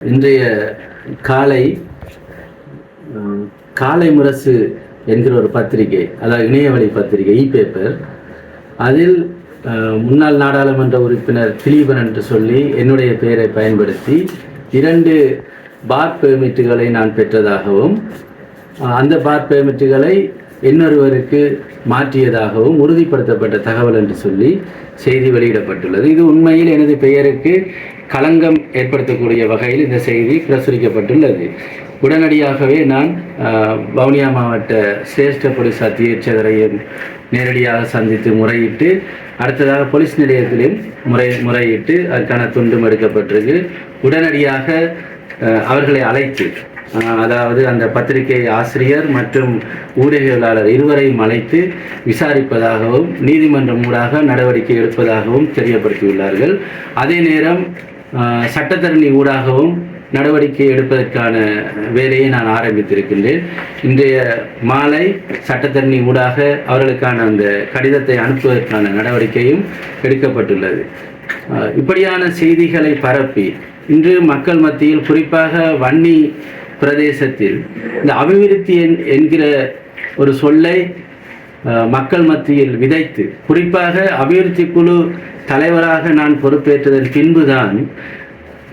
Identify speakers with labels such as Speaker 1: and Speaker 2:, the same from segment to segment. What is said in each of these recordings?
Speaker 1: இன்றைய காலை காலை முரசு என்கிற ஒரு பத்திரிகை அதாவது இணையவழி பத்திரிகை இ பேப்பர் அதில் முன்னாள் நாடாளுமன்ற உறுப்பினர் திலீபன் என்று சொல்லி என்னுடைய பெயரை பயன்படுத்தி இரண்டு பார் பெர்மிட்டுகளை நான் பெற்றதாகவும் அந்த பார் பெர்மிட்டுகளை இன்னொருவருக்கு மாற்றியதாகவும் உறுதிப்படுத்தப்பட்ட தகவல் என்று சொல்லி செய்தி வெளியிடப்பட்டுள்ளது. இது உண்மையில் எனது பெயருக்கு களங்கம் ஏற்படுத்தக்கூடிய வகையில் இந்த செய்தி பிரசுரிக்கப்பட்டுள்ளது. உடனடியாகவே நான் வவுனியா மாவட்ட சிரேஷ்ட போலீஸ் அத்தியட்சகரையும் நேரடியாக சந்தித்து முறையிட்டு அடுத்ததாக போலீஸ் நிலையத்திலும் முறை முறையிட்டு அதற்கான துண்டும் எடுக்கப்பட்டிருக்கு. உடனடியாக அவர்களை அழைத்து அதாவது அந்த பத்திரிகை ஆசிரியர் மற்றும் ஊடகவியலாளர் இருவரையும் அழைத்து விசாரிப்பதாகவும் நீதிமன்றம் ஊடாக நடவடிக்கை எடுப்பதாகவும் தெரியப்படுத்தியுள்ளார்கள். அதே நேரம் சட்டத்தரணி ஊடாகவும் நடவடிக்கை எடுப்பதற்கான வேலையை நான் ஆரம்பித்திருக்கின்றேன். இன்றைய மாலை சட்டத்தரணி ஊடாக அவர்களுக்கான அந்த கடிதத்தை அனுப்புவதற்கான நடவடிக்கையும் எடுக்கப்பட்டுள்ளது. அஹ், இப்படியான செய்திகளை பரப்பி இன்று மக்கள் மத்தியில் குறிப்பாக வன்னி பிரதேசத்தில். இந்த அபிவிருத்தி என்கிற ஒரு சொல்லை மக்கள் மத்தியில் விதைத்து குறிப்பாக அபிவிருத்தி குழு தலைவராக நான் பொறுப்பேற்றதன் பின்புதான்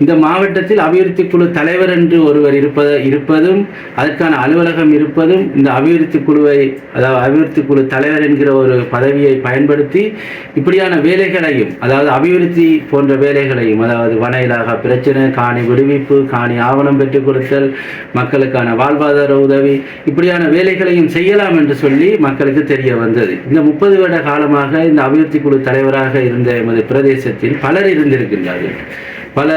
Speaker 1: இந்த மாவட்டத்தில் அபிவிருத்தி குழு தலைவர் என்று ஒருவர் இருப்பத இருப்பதும் அதற்கான அலுவலகம் இருப்பதும் இந்த அபிவிருத்தி குழுவை அதாவது அபிவிருத்தி குழு தலைவர் என்கிற ஒரு பதவியை பயன்படுத்தி இப்படியான வேலைகளையும் அதாவது அபிவிருத்தி போன்ற வேலைகளையும் அதாவது வன இலாகா பிரச்சனை காணி விடுவிப்பு காணி ஆவணம் பெற்றுக் கொடுத்தல் மக்களுக்கான வாழ்வாதார உதவி இப்படியான வேலைகளையும் செய்யலாம் என்று சொல்லி மக்களுக்கு தெரிய வந்தது. இந்த முப்பது வருட காலமாக இந்த அபிவிருத்தி குழு தலைவராக இருந்த எமது பிரதேசத்தில் பலர் இருந்திருக்கின்றார்கள். பல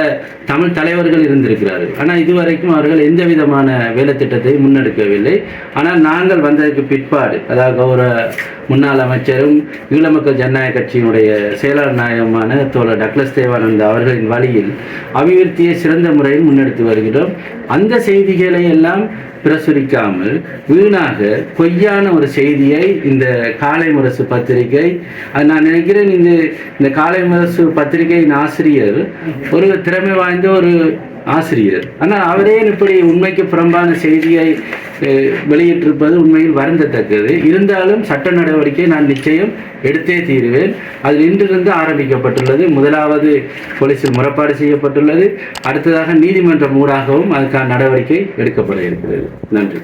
Speaker 1: தமிழ் தலைவர்கள் இருந்திருக்கிறார்கள். ஆனால் இதுவரைக்கும் அவர்கள் எந்த விதமான வேலைத்திட்டத்தை முன்னெடுக்கவில்லை. ஆனால் நாங்கள் வந்ததற்கு பிற்பாடு அதாவது கௌரவ முன்னாள் அமைச்சரும் ஈழ மக்கள் ஜனநாயக கட்சியினுடைய செயலாளர் நாயகமான தோழர் டக்ளஸ் தேவானந்த் அவர்களின் வழியில் அபிவிருத்தியை சிறந்த முறையில் முன்னெடுத்து வருகிறோம். அந்த செய்திகளை எல்லாம் பிரசுரிக்காமல் வீணாக பொய்யான ஒரு செய்தியை இந்த காலை முரசு பத்திரிகை நான் நினைக்கிறேன் இந்த இந்த காலை முரசு பத்திரிகையின் ஆசிரியர் ஒரு திறமை வாய்ந்த ஒரு ஆசிரியர். ஆனால் அவரே இப்படி உண்மைக்கு புறம்பான செய்தியை வெளியிட்டிருப்பது உண்மையில் வருந்தத்தக்கது. இருந்தாலும் சட்ட நடவடிக்கை நான் நிச்சயம் எடுத்தே தீருவேன். அதில் இன்றிருந்து ஆரம்பிக்கப்பட்டுள்ளது. முதலாவது போலீசில் முறைப்பாடு செய்யப்பட்டுள்ளது. அடுத்ததாக நீதிமன்றம் ஊடாகவும் அதுக்கான நடவடிக்கை எடுக்கப்பட இருக்கிறது. நன்றி.